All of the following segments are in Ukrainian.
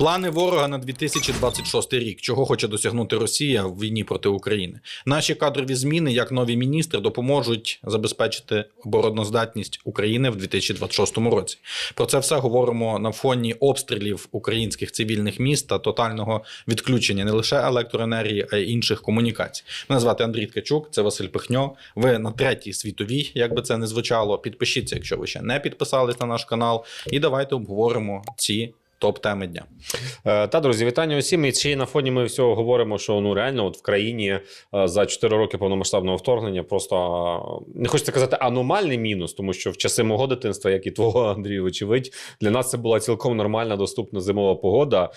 Плани ворога на 2026 рік. Чого хоче досягнути Росія в війні проти України? Наші кадрові зміни, як нові міністри, допоможуть забезпечити обороноздатність України в 2026 році. Про це все говоримо на фоні обстрілів українських цивільних міст та тотального відключення не лише електроенергії, а й інших комунікацій. Мене звати Андрій Ткачук, це Василь Пихньо. Ви на третій світовій, як би це не звучало. Підпишіться, якщо ви ще не підписались на наш канал, і давайте обговоримо ці топ-теми дня. Е, Та друзі, вітання усім. І ще й на фоні ми всього говоримо, що ну реально, от в країні е, за 4 роки повномасштабного вторгнення просто е, не хочеться казати аномальний мінус, тому що в часи мого дитинства, як і твого Андрію, вочевидь, для нас це була цілком нормальна доступна зимова погода.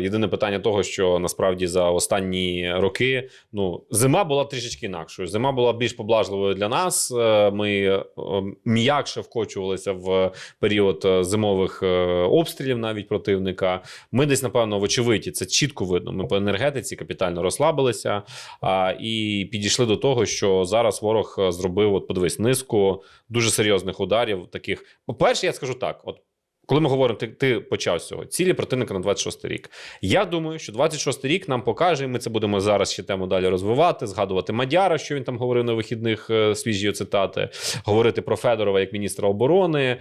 Єдине питання того, що насправді за останні роки ну зима була трішечки інакшою. Зима була більш поблажливою для нас. Ми м'якше вкочувалися в період зимових обстрілів навіть противника. Ми десь, напевно, вочевидь, це чітко видно. Ми по енергетиці капітально розслабилися а, і підійшли до того, що зараз ворог е, зробив, от подивись, низку дуже серйозних ударів. Таких, по-перше, я скажу так: от. Коли ми говоримо, ти, ти почав з цього цілі противника на 26 рік. Я думаю, що 26 рік нам покаже, і ми це будемо зараз ще тему далі розвивати, згадувати Мадяра, що він там говорив на вихідних е, свіжі цитати, говорити про Федорова як міністра оборони. Е,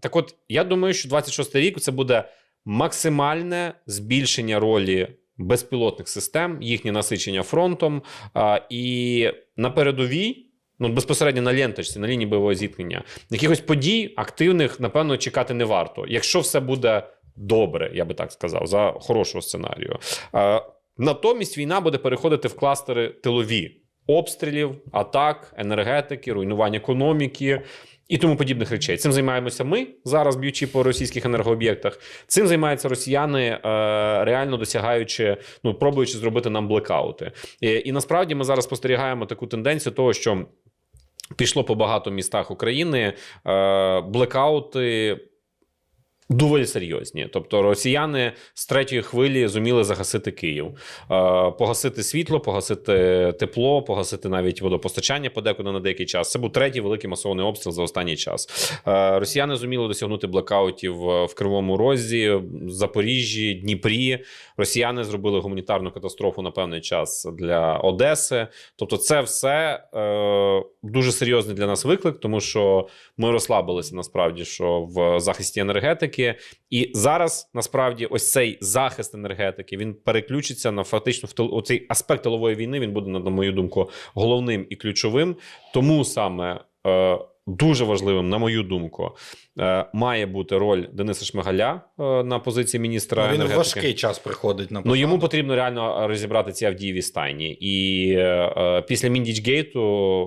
так от, я думаю, що 26 рік це буде максимальне збільшення ролі безпілотних систем, їхнє насичення фронтом. Е, і на передовій. Ну, безпосередньо на ленточці, на лінії бойового зіткнення. Якихось подій активних, напевно, чекати не варто. Якщо все буде добре, я би так сказав, за хорошого сценарію. Е, натомість війна буде переходити в кластери тилові обстрілів, атак, енергетики, руйнування економіки. І тому подібних речей. Цим займаємося ми зараз, б'ючи по російських енергооб'єктах. Цим займаються росіяни, е, реально досягаючи, ну пробуючи зробити нам блекаути. І, і насправді ми зараз спостерігаємо таку тенденцію того, що пішло по багато містах України е, блекаути. Доволі серйозні, тобто росіяни з третьої хвилі зуміли загасити Київ, е, погасити світло, погасити тепло, погасити навіть водопостачання подекуди на деякий час. Це був третій великий масований обстріл за останній час. Е, росіяни зуміли досягнути блекаутів е, в Кривому Розі, Запоріжжі, Дніпрі. Росіяни зробили гуманітарну катастрофу на певний час для Одеси. Тобто, це все дуже серйозний для нас виклик, тому що ми розслабилися насправді, що в захисті енергетики. І зараз насправді ось цей захист енергетики він переключиться на фактично в оцей аспект тилової війни. Він буде, на мою думку, головним і ключовим. Тому саме е, дуже важливим, на мою думку, е, має бути роль Дениса Шмигаля е, на позиції міністра Ну, він в енергетики. важкий час приходить на Ну йому потрібно реально розібрати ці Авдіїві стайні. І е, після Міндічгейту,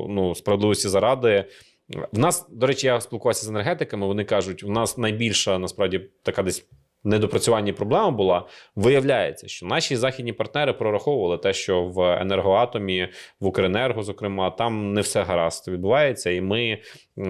ну справедливості заради. В нас, до речі, я спілкувався з енергетиками. Вони кажуть, у нас найбільша насправді така десь недопрацювання проблема була. Виявляється, що наші західні партнери прораховували те, що в енергоатомі, в Укренерго, зокрема, там не все гаразд відбувається, і ми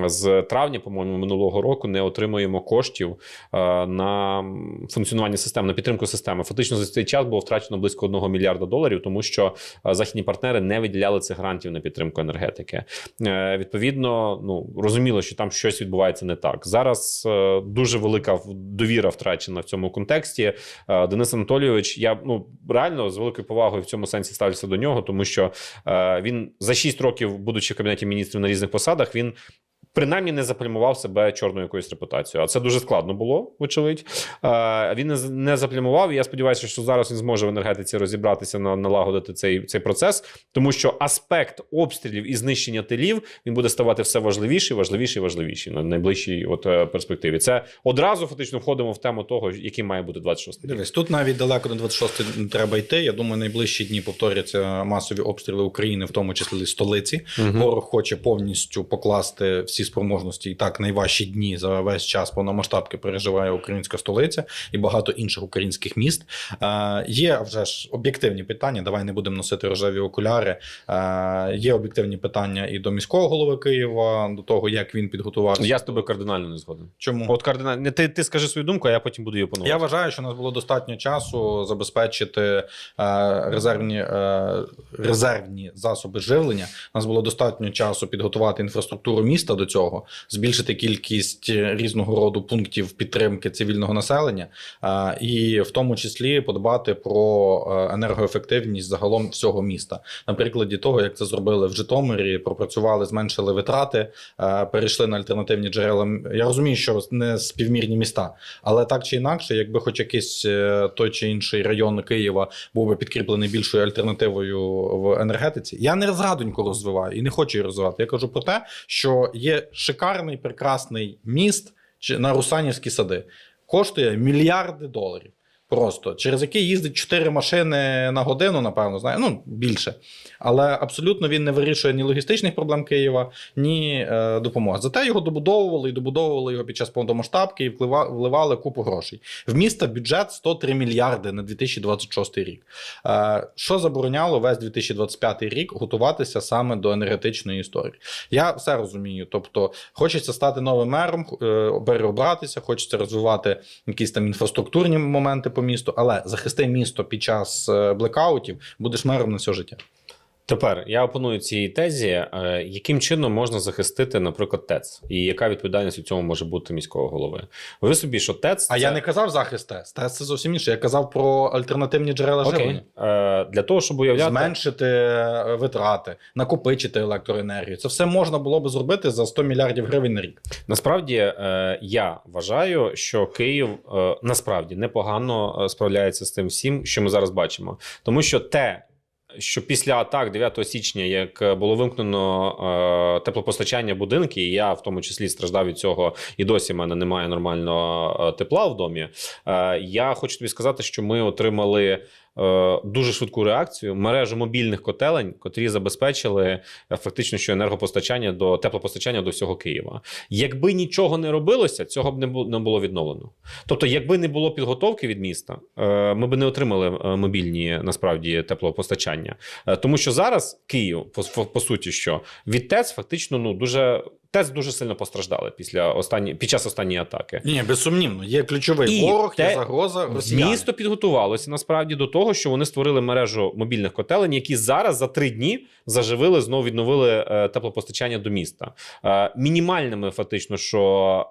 з травня, по-моєму, минулого року не отримуємо коштів е, на функціонування системи, на підтримку системи. Фактично за цей час було втрачено близько 1 мільярда доларів, тому що е, західні партнери не виділяли цих грантів на підтримку енергетики. Е, Відповідно, ну розуміло, що там щось відбувається не так. Зараз дуже велика довіра втрачена в цьому контексті. Е, Денис Анатолійович, я ну реально з великою повагою в цьому сенсі ставлюся до нього, тому що е, він за 6 років, будучи в кабінеті міністрів на різних посадах, він. Принаймні не заплямував себе чорною якоюсь репутацією. А це дуже складно було, вочевидь. Е, він не, заплямував. І я сподіваюся, що зараз він зможе в енергетиці розібратися на налагодити цей, цей процес, тому що аспект обстрілів і знищення тилів він буде ставати все важливіший, важливіший, важливіший на найближчій от е, перспективі. Це одразу фактично входимо в тему того, який має бути 26 рік. Дивись, тут навіть далеко до 26 не треба йти. Я думаю, найближчі дні повторяться масові обстріли України, в тому числі столиці. Мгм. Ворог хоче повністю покласти всі спроможності. І так найважчі дні за весь час повномасштабки переживає українська столиця і багато інших українських міст. Е, є вже ж об'єктивні питання. Давай не будемо носити рожеві окуляри. Е, є об'єктивні питання і до міського голови Києва, до того, як він підготувався. Я з тобою кардинально не згоден. Чому? От кардинально ти, ти скажи свою думку, а я потім буду її опонувати. Я вважаю, що у нас було достатньо часу забезпечити е, резервні, е, резервні засоби живлення. У нас було достатньо часу підготувати інфраструктуру міста до цього, збільшити кількість е, різного роду пунктів підтримки цивільного населення, і в тому числі подбати про е, енергоефективність загалом всього міста. На прикладі того, як це зробили в Житомирі, пропрацювали, зменшили витрати, е, перейшли на альтернативні джерела. Я розумію, що не співмірні міста, але так чи інакше, якби хоч якийсь той чи інший район Києва був би підкріплений більшою альтернативою в енергетиці, я не зрадоньку розвиваю і не хочу її розвивати. Я кажу про те, що є шикарний прекрасний міст на Русанівські сади, коштує мільярди доларів. Просто через який їздить 4 машини на годину, напевно, знаю, ну більше. Але абсолютно він не вирішує ні логістичних проблем Києва, ні е, допомоги. Зате його добудовували і добудовували його під час повномасштабки і вливали купу грошей. В міста бюджет 103 мільярди на 2026 рік. Е, що забороняло весь 2025 рік готуватися саме до енергетичної історії? Я все розумію. Тобто, хочеться стати новим мером, е, переобратися, хочеться розвивати якісь там інфраструктурні моменти по місту, але захисти місто під час е, блекаутів, будеш мером на все життя. Тепер я опоную цій тезі, е, яким чином можна захистити, наприклад, ТЕЦ, і яка відповідальність у цьому може бути міського голови? Ви собі, що ТЕЦ А це... я не казав захист ТЕС. ТЕС це зовсім інше. Я казав про альтернативні джерела Окей. живлення. Е, для того, щоб уявляти Зменшити е, витрати, накопичити електроенергію. Це все можна було би зробити за 100 мільярдів гривень на рік. Насправді е, я вважаю, що Київ е, насправді непогано е, справляється з тим всім, що ми зараз бачимо, тому що те. Що після атак 9 січня, як було вимкнено е, теплопостачання будинки, і я в тому числі страждав від цього, і досі в мене немає нормального е, тепла в домі. Е, я хочу тобі сказати, що ми отримали дуже швидку реакцію мережу мобільних котелень, котрі забезпечили е, фактично що енергопостачання до теплопостачання до всього Києва. Якби нічого не робилося, цього б не було, відновлено. Тобто, якби не було підготовки від міста, е, ми б не отримали е, мобільні насправді теплопостачання. Е, Тому що зараз Київ, по, по суті, що від ТЕЦ фактично ну дуже. ТЕЦ дуже сильно постраждали після останні під час останньої атаки. Ні, безсумнівно, є ключовий І ворог, є загроза росіян. Місто підготувалося насправді до того, що вони створили мережу мобільних котелень, які зараз за три дні заживили, знову відновили е, теплопостачання до міста. Е, мінімальними, фактично, що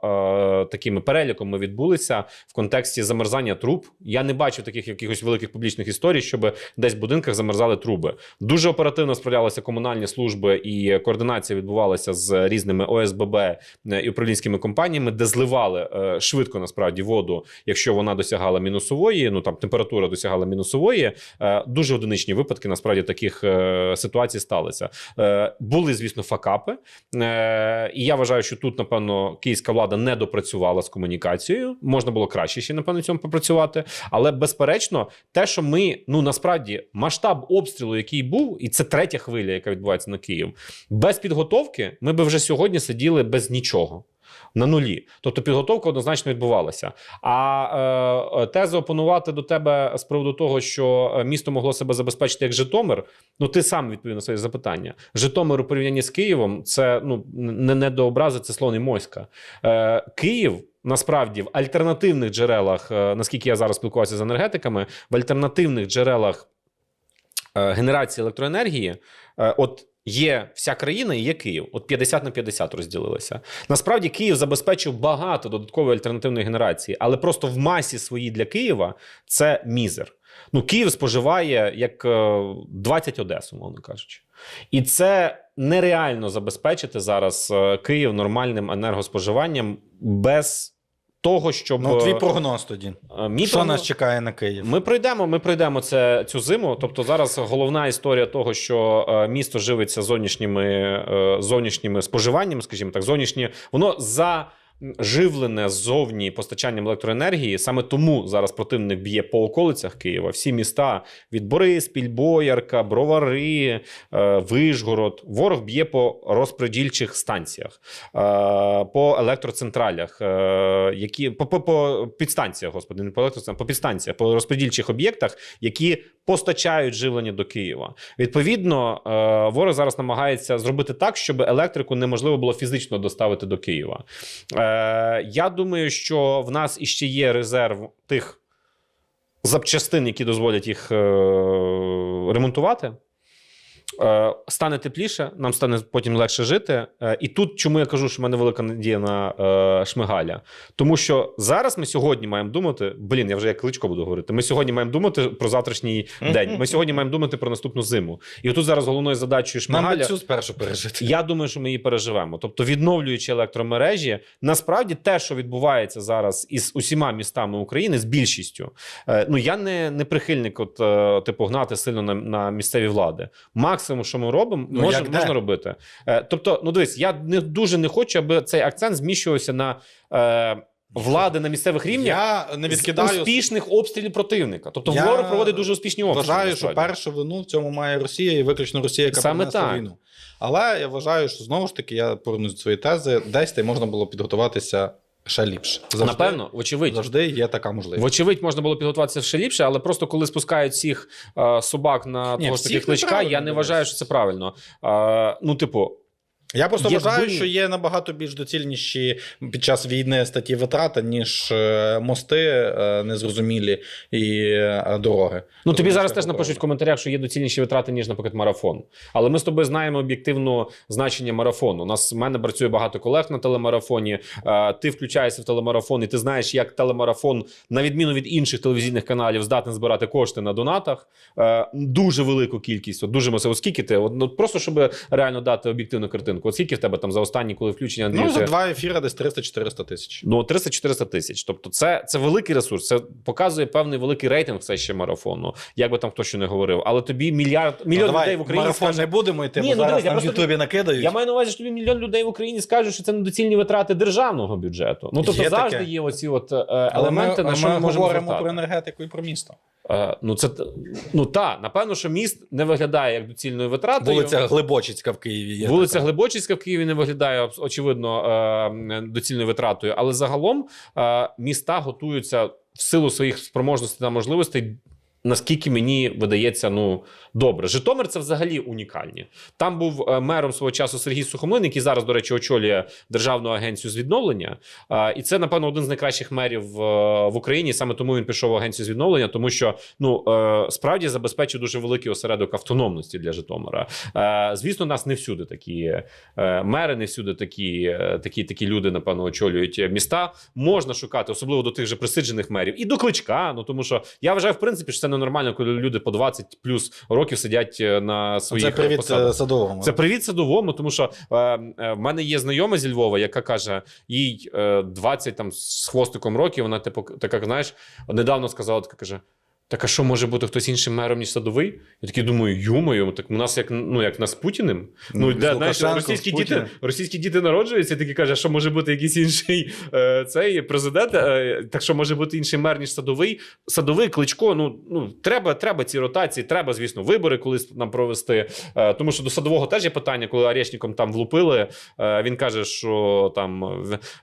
е, такими переліком ми відбулися в контексті замерзання труб. Я не бачив таких якихось великих публічних історій, щоб десь в будинках замерзали труби. Дуже оперативно справлялися комунальні служби, і координація відбувалася з різними ОСББ е, і управлінськими компаніями, де зливали е, швидко насправді воду, якщо вона досягала мінусової, ну там температура досягала мінусової. Е, дуже одиничні випадки насправді таких ситуацій сталися. Були, звісно, факапи. І я вважаю, що тут, напевно, київська влада не допрацювала з комунікацією. Можна було краще ще, напевно, цьому попрацювати. Але безперечно, те, що ми ну насправді масштаб обстрілу, який був, і це третя хвиля, яка відбувається на Київ, без підготовки, ми би вже сьогодні сиділи без нічого. На нулі, тобто підготовка однозначно відбувалася. А е, тези опонувати до тебе з приводу того, що е, місто могло себе забезпечити як Житомир. Ну ти сам відповів на своє запитання. Житомир у порівнянні з Києвом це ну не, не до образи, це слон і моська. Е, Київ. Насправді в альтернативних джерелах, е, наскільки я зараз спілкувався з енергетиками, в альтернативних джерелах е, генерації електроенергії, е, от є вся країна і є Київ. От 50 на 50 розділилися. Насправді Київ забезпечив багато додаткової альтернативної генерації, але просто в масі своїй для Києва це мізер. Ну, Київ споживає як е, 20 Одес, умовно кажучи. І це нереально забезпечити зараз е, Київ нормальним енергоспоживанням без того, щоб Ну, твій е, прогноз тоді. е, мій Що прогноз- нас чекає на Київ? ми пройдемо, ми пройдемо це цю зиму. Тобто, зараз головна історія того, що е, місто живиться зовнішніми зовнішніми споживаннями, скажімо так, зовнішні воно за. Живлене ззовні постачанням електроенергії, саме тому зараз противник б'є по околицях Києва. Всі міста від Бориспіль, Боярка, Бровари, е, Вишгород. Ворог б'є по розподільчих станціях, е, по електроцентралях, е, які по, по, по підстанціях, господи, не по електроцентралях, по підстанціях, по розподільчих об'єктах, які постачають живлення до Києва. Відповідно, ворог зараз намагається зробити так, щоб електрику неможливо було фізично доставити до Києва. Е, Я думаю, що в нас іще є резерв тих запчастин, які дозволять їх е, ремонтувати. Е, Стане тепліше, нам стане потім легше жити. Е, І тут чому я кажу, що в мене велика надія на е, Шмигаля. Тому що зараз ми сьогодні маємо думати. Блін, я вже як кличко буду говорити. Ми сьогодні маємо думати про завтрашній день. Ми сьогодні маємо думати про наступну зиму. І отут зараз головною задачею Нам Шмигаля. цю спершу пережити. Я думаю, що ми її переживемо. Тобто, відновлюючи електромережі, насправді те, що відбувається зараз із усіма містами України, з більшістю. Ну я не, не прихильник, от типу, гнати сильно на, на місцеві влади. Максимум, що ми робимо, Ну, може, як де? можна робити. Е, тобто, ну дивись, я не дуже не хочу, аби цей акцент зміщувався на. Е, Влади на місцевих рівнях Я не з відкидаю. успішних обстрілів противника. Тобто Я ворог проводить дуже успішні обстріли. Вважаю, що першу вину в цьому має Росія і виключно Росія, яка Саме так. війну. Але я вважаю, що знову ж таки я повернусь до своєї тези, десь можна було підготуватися ще ліпше. Завжди, Напевно, вочевидь. завжди є така можливість. Вочевидь, можна було підготуватися ще ліпше, але просто коли спускають всіх е, собак на Ні, того ж таки всіх кличка, неправильно, я не дивись. вважаю, що це правильно. Е, ну, типу, Я просто Якби- вважаю, що є набагато більш доцільніші під час війни статті витрати, ніж е, мости е, незрозумілі і е, дороги. ну тобі Тому зараз теж напишуть в коментарях, що є доцільніші витрати, ніж, наприклад, марафон. Але ми з тобою знаємо об'єктивно значення марафону. У нас в мене працює багато колег на телемарафоні. Ти включаєшся в телемарафон, і ти знаєш, як телемарафон, на відміну від інших телевізійних каналів, здатний збирати кошти на донатах. Дуже велику кількість, от дуже масово. Скільки ти? От, ну, просто щоб реально дати об'єктивну картинку. От скільки в тебе там за останні, коли включення Андрію, Ну, за два ефіри десь 300-400 тисяч. Ну, 300-400 тисяч. Тобто, це, це великий ресурс. Це показує певний великий рейтинг все ще марафону. Як би там хто що не говорив. Але тобі мільярд мільйон Ну, давай, людей в Україні марафон скаже, не будемо йти, Ні, бо ну, зараз нам в Ютубі накидають. я маю на увазі, що тобі мільйон людей в Україні скажуть, що це недоцільні витрати державного бюджету. Ну тобто Є завжди таке. є оці от е, елементи, ми, на що ми ми можемо говоримо звертати. про енергетику і про місто. Е, ну це ну та напевно, що міст не виглядає як доцільною витратою. Вулиця Глибочицька в Києві є. Вулиця така. Глибочицька в Києві не виглядає очевидно е, доцільною витратою, але загалом е, міста готуються в силу своїх спроможностей та можливостей. Наскільки мені видається, ну добре. Житомир це взагалі унікальні. Там був е, мером свого часу Сергій Сухомлин, який зараз, до речі, очолює Державну агенцію з відновлення. І це, напевно, один з найкращих мерів е, в Україні. Саме тому він пішов в агенцію з відновлення, тому що ну е, справді забезпечив дуже великий осередок автономності для Житомира. Звісно, нас не всюди такі мери, не всюди такі, такі, такі люди, напевно, очолюють міста. Можна шукати, особливо до тих же присиджених мерів, і до кличка. Ну тому що я вважаю, в принципі, що це ненормально, коли люди по 20 плюс років сидять е, на своїх Це привіт посадах. е, садовому. Це привіт садовому, тому що е, е, в мене є знайома зі Львова, яка каже, їй е, 20 там з хвостиком років. Вона типу, така, знаєш, недавно сказала, така каже. Так, а що може бути хтось іншим мером, ніж садовий? Я такий думаю, юмою, так у нас як ну як нас Путіним. Ну, Ну, де, знаєш, російські діти, російські діти народжуються, і такий каже, а що може бути якийсь інший е, цей президент. Е, так що може бути інший мер, ніж садовий. Садовий кличко. Ну ну треба, треба ці ротації, треба, звісно, вибори колись нам провести. Е, тому що до садового теж є питання, коли Арешніком там влупили. Е, він каже, що там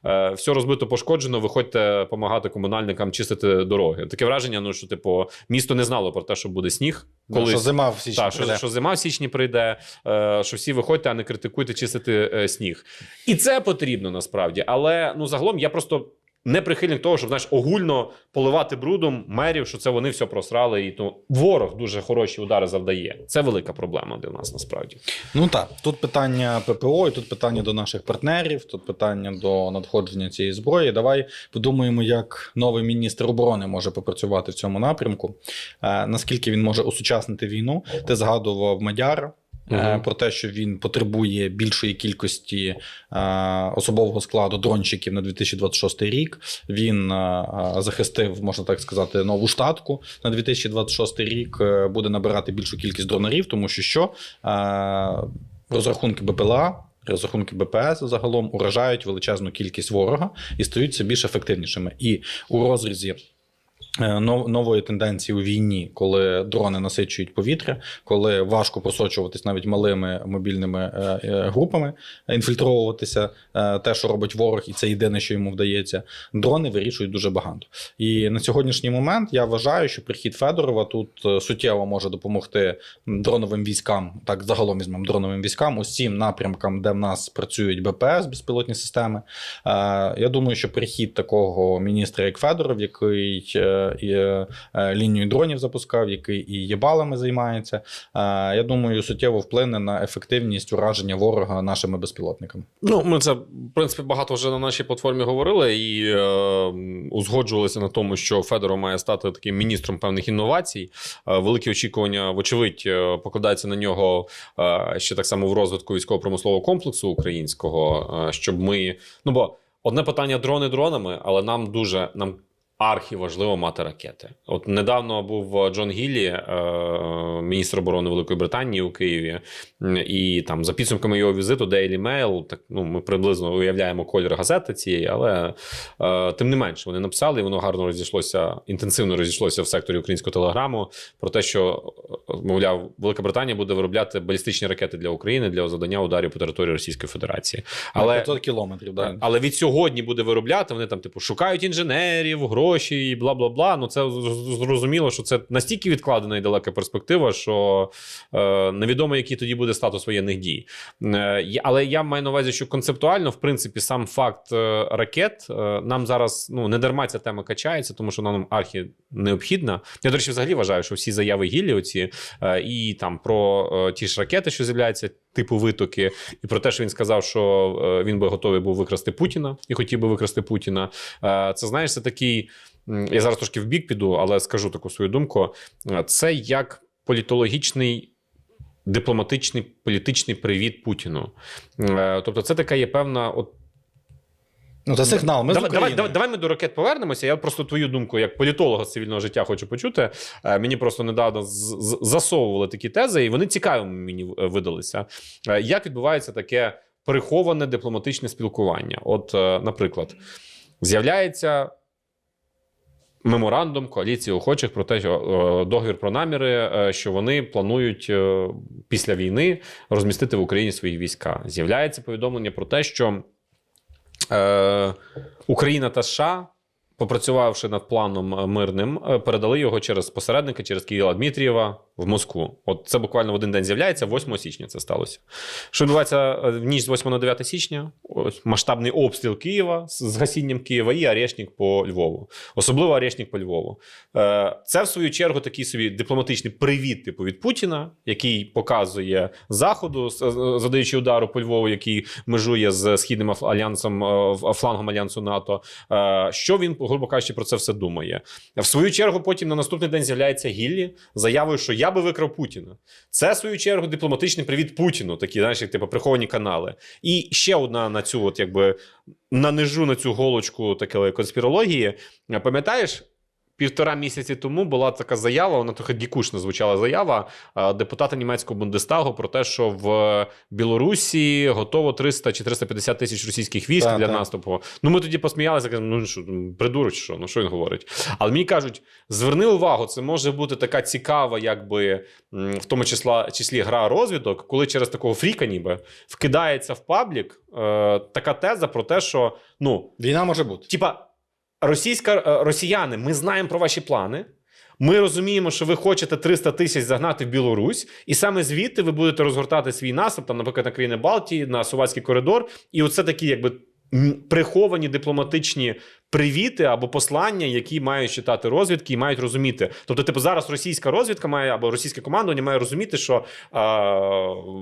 е, все розбито пошкоджено. Виходьте допомагати комунальникам чистити дороги. Таке враження, ну що типу місто не знало про те, що буде сніг. Коли що зима в січні Та, що, прийде. що зима в січні прийде, е, що всі виходьте, а не критикуйте чистити е, сніг. І це потрібно насправді. Але ну загалом я просто не прихильник того, щоб знаєш, огульно поливати брудом мерів, що це вони все просрали. І то ворог дуже хороші удари завдає. Це велика проблема для нас насправді. Ну так, тут питання ППО, і тут питання до наших партнерів, тут питання до надходження цієї зброї. Давай подумаємо, як новий міністр оборони може попрацювати в цьому напрямку. Е, наскільки він може осучаснити війну? Ти згадував Мадяра. Мгм. Про те, що він потребує більшої кількості е, особового складу дрончиків на 2026 рік. Він е, захистив, можна так сказати, нову штатку на 2026 рік. Буде набирати більшу кількість дронерів, тому що що розрахунки БПЛА. Розрахунки БПС загалом уражають величезну кількість ворога і стають все більш ефективнішими. І у розрізі нової тенденції у війні, коли дрони насичують повітря, коли важко просочуватись навіть малими мобільними е, е, групами, е, інфільтровуватися, е, те, що робить ворог, і це єдине, що йому вдається. Дрони вирішують дуже багато. І на сьогоднішній момент я вважаю, що прихід Федорова тут е, суттєво може допомогти дроновим військам, так загалом візьмемо дроновим військам, усім напрямкам, де в нас працюють БПС, безпілотні системи. Е, Я думаю, що прихід такого міністра, як Федоров, який е, е, е, е, лінію дронів запускав, який і єбалами займається. Е, Я думаю, суттєво вплине на ефективність ураження ворога нашими безпілотниками. Ну, ми це, в принципі, багато вже на нашій платформі говорили і е, узгоджувалися на тому, що Федоров має стати таким міністром певних інновацій. Е, великі очікування, вочевидь, е, покладаються на нього е, ще так само в розвитку військово-промислового комплексу українського, е, щоб ми. Ну бо одне питання дрони дронами, але нам дуже нам. Архі важливо мати ракети. От недавно був Джон Гіллі, е, міністр оборони Великої Британії у Києві, і там за підсумками його візиту Daily Mail, так ну ми приблизно уявляємо колір газети цієї, але е, тим не менше вони написали, і воно гарно розійшлося, інтенсивно розійшлося в секторі українського телеграму про те, що е, мовляв, Велика Британія буде виробляти балістичні ракети для України для завдання ударів по території Російської Федерації. Але... Але 500 кілометрів, да. але від сьогодні буде виробляти. Вони там, типу, шукають інженерів, гроші і бла бла бла. Ну це зрозуміло, що це настільки відкладена і далека перспектива, що е, невідомо, який тоді буде статус воєнних дій. Е, але я маю на увазі, що концептуально, в принципі, сам факт е, ракет е, нам зараз ну не дарма ця тема качається, тому що нам архі необхідна. Я, до речі, взагалі вважаю, що всі заяви Гіллі, оці е, і там про е, ті ж ракети, що з'являються, типу витоки, і про те, що він сказав, що е, він би готовий був викрасти Путіна і хотів би викрасти Путіна. Е, Це знаєш, це такий. Я зараз трошки в бік піду, але скажу таку свою думку. Е, Це як політологічний. Дипломатичний політичний привіт Путіну. Тобто, це така є певна от Ну, це сигнал. Ми з давай, давай, давай, давай ми до ракет повернемося. Я просто твою думку, як політолога з цивільного життя, хочу почути. Е, Мені просто недавно засовували такі тези, і вони цікавими мені видалися. Е, Як відбувається таке приховане дипломатичне спілкування? От, е, наприклад, з'являється. Меморандум коаліції охочих про те, що договір про наміри, що вони планують після війни розмістити в Україні свої війська. З'являється повідомлення про те, що е, Україна та США, попрацювавши над планом мирним, е, передали його через посередника, через Кирила Дмитрієва в Москву. От це буквально в один день з'являється, 8 січня це сталося. Що відбувається е, в ніч з 8 на 9 січня? Ось масштабний обстріл Києва з гасінням Києва і арешник по Львову. Особливо арешник по Львову. Е, Це, в свою чергу, такий собі дипломатичний привіт, типу від Путіна, який показує Заходу, задаючи удару по Львову, який межує з східним альянсом, е, флангом альянсу НАТО. Що він, грубо кажучи, про це все думає? В свою чергу, потім на наступний день з'являється Гіллі заявою, що я би викрав Путіна. Це, в свою чергу, дипломатичний привіт Путіну, такі, знаєш, як типу приховані канали. І ще одна на цю, от якби нанижу на цю голочку такої конспірології. Пам'ятаєш? Півтора місяці тому була така заява, вона трохи гікушно звучала заява е, депутата німецького Бундестагу про те, що в Білорусі готово 300 чи 350 тисяч російських військ Так, для так. наступу. Ну ми тоді посміялися, ну що придурок, що ну що він говорить. Але мені кажуть, зверни увагу, це може бути така цікава, якби в тому числа числі гра розвідок, коли через такого фріка, ніби вкидається в паблік е, така теза про те, що ну Війна може бути. Типа, російська е, росіяни, ми знаємо про ваші плани. Ми розуміємо, що ви хочете 300 тисяч загнати в Білорусь, і саме звідти ви будете розгортати свій наступ, там, наприклад, на країни Балтії, на Сувацький коридор. І оце такі, якби приховані дипломатичні привіти або послання, які мають читати розвідки і мають розуміти. Тобто, типу, зараз російська розвідка має або російське командування має розуміти, що е,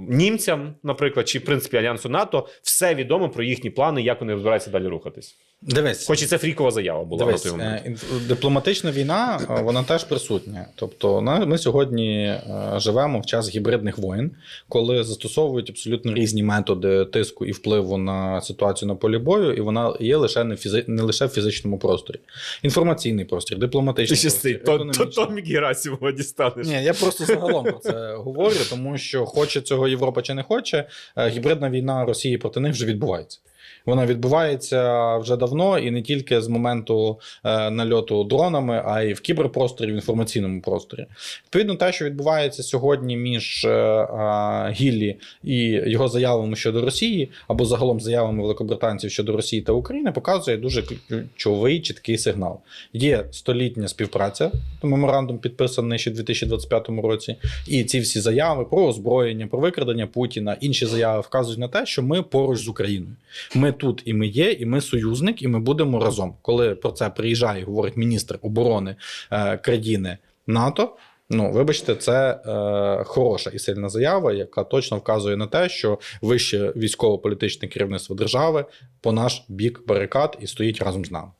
німцям, наприклад, чи в принципі альянсу НАТО, все відомо про їхні плани, як вони збираються далі рухатись. Дивись. Хоч і це фрікова заява була Дивись, на той момент. е, дипломатична війна е, вона теж присутня. Тобто, на- ми сьогодні е, живемо в час гібридних воєн, коли застосовують абсолютно різні методи тиску і впливу на ситуацію на полі бою, і вона є лише не, фізи... не лише фізичному просторі. Інформаційний простір, дипломатичний простір, економічний. Томік Герасимова дістанеш. Ні, я просто загалом про це говорю, тому що хоче цього Європа чи не хоче, е, гібридна війна Росії проти них вже відбувається. Вона відбувається вже давно і не тільки з моменту е, нальоту дронами, а й в кіберпросторі, в інформаційному просторі. Відповідно, те, що відбувається сьогодні між е, е, Гіллі і його заявами щодо Росії, або загалом заявами великобританців щодо Росії та України, показує дуже ключовий чіткий сигнал. Є столітня співпраця, меморандум підписаний ще в 2025 році, і ці всі заяви про озброєння, про викрадення Путіна, інші заяви вказують на те, що ми поруч з Україною. Ми тут і ми є, і ми союзник, і ми будемо разом. Коли про це приїжджає, говорить міністр оборони е, країни НАТО. Ну, вибачте, це е, хороша і сильна заява, яка точно вказує на те, що вище військово-політичне керівництво держави по наш бік барикад і стоїть разом з нами.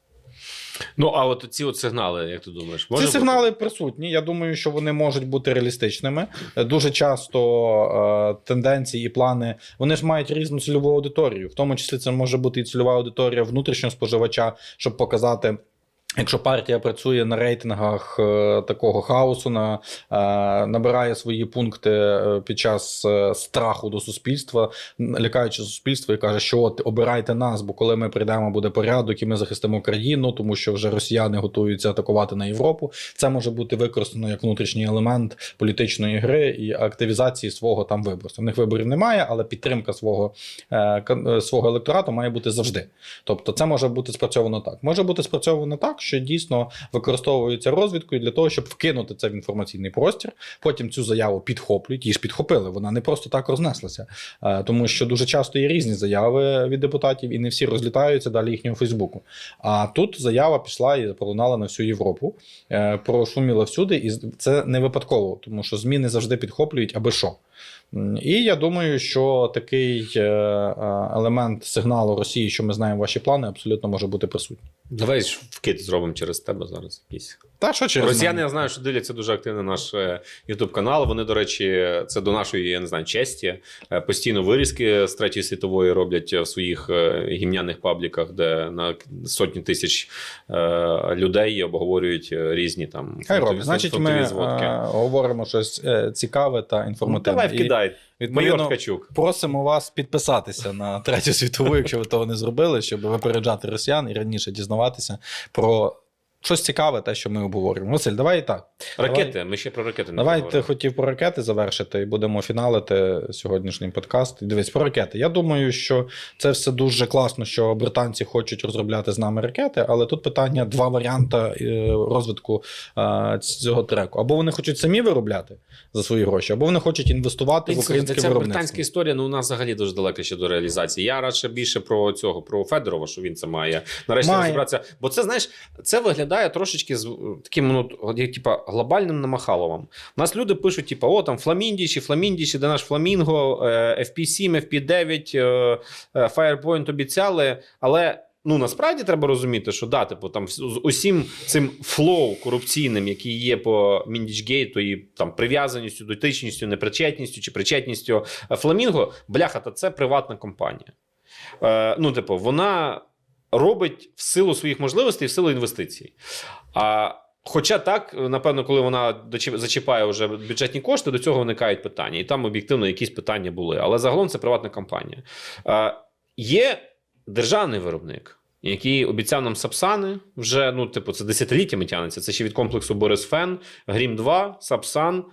Ну а от ці от сигнали, як ти думаєш, може Ці бути? сигнали присутні. Я думаю, що вони можуть бути реалістичними. Дуже часто е, тенденції і плани вони ж мають різну цільову аудиторію. В тому числі це може бути і цільова аудиторія внутрішнього споживача, щоб показати. Якщо партія працює на рейтингах е, такого хаосу, на, е, набирає свої пункти е, під час страху до суспільства, лякаючи суспільство і каже, що от обирайте нас, бо коли ми прийдемо, буде порядок, і ми захистимо країну, тому що вже росіяни готуються атакувати на Європу. Це може бути використано як внутрішній елемент політичної гри і активізації свого там виборця. В них виборів немає, але підтримка свого, свого електорату має бути завжди. Тобто, це може бути спрацьовано так. Може бути спрацьовано так, що дійсно використовується розвідкою для того, щоб вкинути це в інформаційний простір. Потім цю заяву підхоплюють. Її ж підхопили. Вона не просто так рознеслася, Е, тому що дуже часто є різні заяви від депутатів, і не всі розлітаються далі їхнього Фейсбуку. А тут заява пішла і пролунала на всю Європу, е, прошуміла всюди, і це не випадково, тому що ЗМІ не завжди підхоплюють, аби що. І я думаю, що такий е, елемент сигналу Росії, що ми знаємо ваші плани, абсолютно може бути присутній. Давай ж вкид зробимо через тебе зараз. Якийсь. Та що через Росіяни, я знаю, що дивляться дуже активно наш Ютуб канал. Вони, до речі, це до нашої, я не знаю, честі. е, Постійно вирізки з третьої світової роблять в своїх е, гімняних пабліках, де на сотні тисяч е, людей обговорюють е, різні там Хай роблять. Значить, ми зводки. е, говоримо щось е, цікаве та Ну, інформативне. давай І, вкидай. Майор Ткачук. Просимо вас підписатися на третю світову, якщо ви того не зробили, щоб випереджати росіян і раніше дізнаватися про щось цікаве, те, що ми обговорюємо. Василь, давай і так. Ракети. Ми ще про ракети не Давай ти хотів про ракети завершити, і будемо фіналити сьогоднішній подкаст. Дивись, про ракети. Я думаю, що це все дуже класно, що британці хочуть розробляти з нами ракети, але тут питання: два варіанти е, розвитку е, цього треку. Або вони хочуть самі виробляти за свої гроші, або вони хочуть інвестувати в українське виробництво. британська історія, ну у нас взагалі дуже далека ще до реалізації. Я радше більше про цього, про Федорова, що він це має нарешті Має. розібратися. Бо це знаєш, це виглядає трошечки з таким, ну типа глобальним намахаловом. У нас люди пишуть, типа, о, там фламіндіші, фламіндіші, де наш фламінго, е, FP7, FP9, е, е, Firepoint обіцяли, але. Ну, насправді треба розуміти, що да, типу, там з усім цим флоу корупційним, який є по Міндічгейту, і там прив'язаністю, дотичністю, непричетністю чи причетністю е, Фламінго, бляха, та це приватна компанія. Е, ну, типу, вона робить в силу своїх можливостей, в силу інвестицій. А Хоча так, напевно, коли вона зачіпає вже бюджетні кошти, до цього виникають питання. І там об'єктивно якісь питання були. Але загалом це приватна компанія. Е, є державний виробник, який обіцяв нам Сапсани вже, ну, типу, це десятиліттями тягнеться. Це ще від комплексу Борис Фен, Грім 2, Сапсан.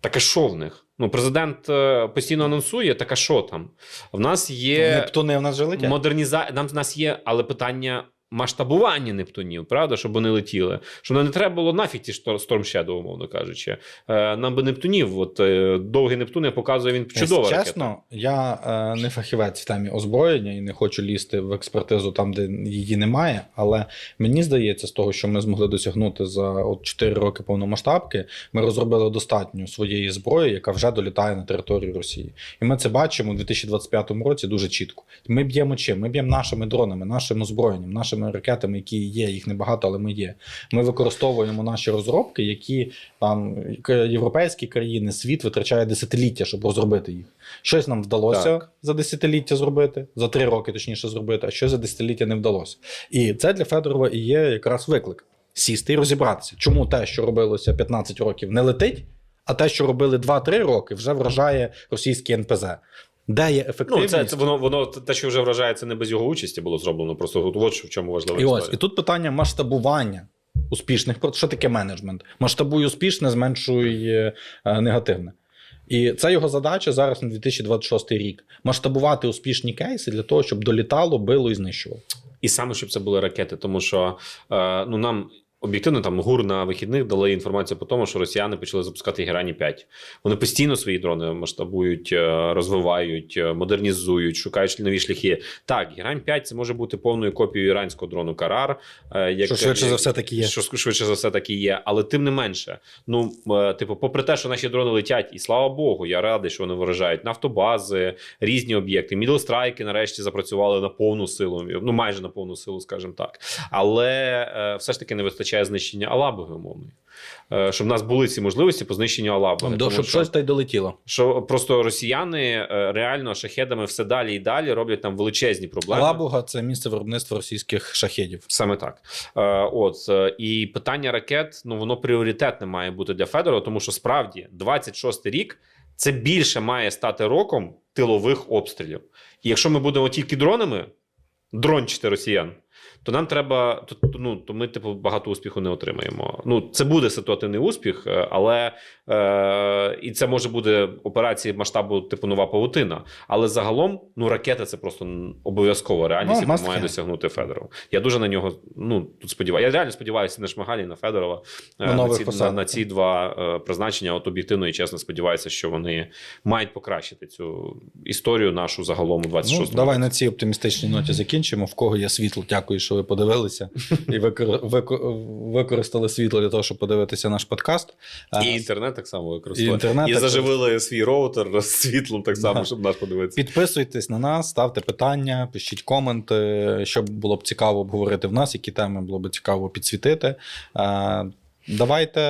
Так а що в них? Ну, президент е, постійно анонсує, так а що там? В нас є Нептуни в нас же летять. модернізація. Нам в нас є, але питання. Масштабування Нептунів, правда, щоб вони летіли. Щоб нам не треба було нафіг ті Storm Shadow, умовно кажучи. Е, нам би Нептунів, от е, довгий Нептун показує він чудово. Чесно, я е, не фахівець в темі озброєння і не хочу лізти в експертизу там, де її немає. Але мені здається, з того, що ми змогли досягнути за от 4 роки повномасштабки, ми розробили достатньо своєї зброї, яка вже долітає на територію Росії. І ми це бачимо у 2025 році дуже чітко. Ми б'ємо чим? Ми б'ємо нашими дронами, нашим озброєнням, нашими ракетами, які є. Їх небагато, але ми є. Ми використовуємо наші розробки, які там європейські країни, світ витрачає десятиліття, щоб розробити їх. Щось нам вдалося Так. за десятиліття зробити, за три роки точніше зробити, а щось за десятиліття не вдалося. І це для Федорова і є якраз виклик сісти і розібратися, чому те, що робилося 15 років, не летить, а те, що робили 2-3 роки, вже вражає російський НПЗ. Де є Ну, це, це воно, воно те, що вже вражає, це не без його участі було зроблено. Просто от, от що в чому важлива І ось, і тут питання масштабування успішних. Що таке менеджмент? Масштабуй успішне, зменшуй е, е, негативне. І це його задача зараз на 2026 рік. Масштабувати успішні кейси для того, щоб долітало, било і знищувало. І саме, щоб це були ракети, тому що е, ну, нам Об'єктивно, там ГУР на вихідних дали інформацію по тому, що росіяни почали запускати Герані 5. Вони постійно свої дрони масштабують, е, розвивають, е, модернізують, шукають нові шляхи. Так, Герань 5 це може бути повною копією іранського дрону Карар. е, як- Що швидше як- за все таки є. Що швидше за все так і є, але тим не менше, ну типу, попри те, що наші дрони летять, і слава Богу, я радий, що вони виражають нафтобази, різні об'єкти. Мідлстрайки нарешті запрацювали на повну силу, ну майже на повну силу, скажімо так. Але все ж таки не вистачає знищення Алабуги умовної. Е, щоб в нас були ці можливості по знищенню Алабуги. До, Тому щоб що- щось та й долетіло. що просто росіяни е, реально шахедами все далі і далі роблять там величезні проблеми. Лабуга це місце виробництва російських шахедів. Саме так. Е, от і питання ракет, ну воно пріоритетне має бути для Федорова, тому що справді 26 рік це більше має стати роком тилових обстрілів. І якщо ми будемо тільки дронами дрончити росіян. То нам треба, то, ну, то ми, типу, багато успіху не отримаємо. Ну, це буде ситуативний успіх, е, але е, і це може бути операції масштабу, типу, нова павутина. Але загалом, ну, ракета це просто м, обов'язкова реальність, Ну, яку має досягнути Федоров. Я дуже на нього ну тут сподіваюся. Я реально сподіваюся на Шмигаль і на Федорова е, На на, ці, на, на ці два е, призначення. От об'єктивно і чесно сподіваюся, що вони мають покращити цю історію нашу загалом у 26 Ну, давай на цій оптимістичній ноті закінчимо. В кого є світло, дякую, що ви подивилися і викор... викор- використали світло для того, щоб подивитися наш подкаст. І інтернет так само використовує. І інтернет і також. заживили свій роутер з світлом так само, Да. щоб наш подивитися. Підписуйтесь на нас, ставте питання, пишіть коменти, що було б цікаво обговорити в нас, які теми було б цікаво підсвітити. Е, Давайте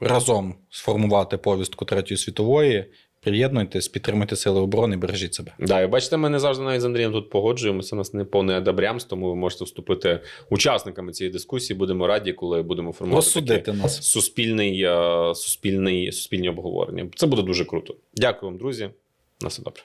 разом сформувати повістку Третьої світової. Приєднуйтесь, підтримуйте сили оборони, бережіть себе. Да, і бачите, ми не завжди навіть з Андрієм тут погоджуємося. У нас не повний адабрямс, тому ви можете вступити учасниками цієї дискусії. Будемо раді, коли будемо формувати нас. суспільний, е, суспільний, суспільні обговорення. Це буде дуже круто. Дякую вам, друзі. На все добре.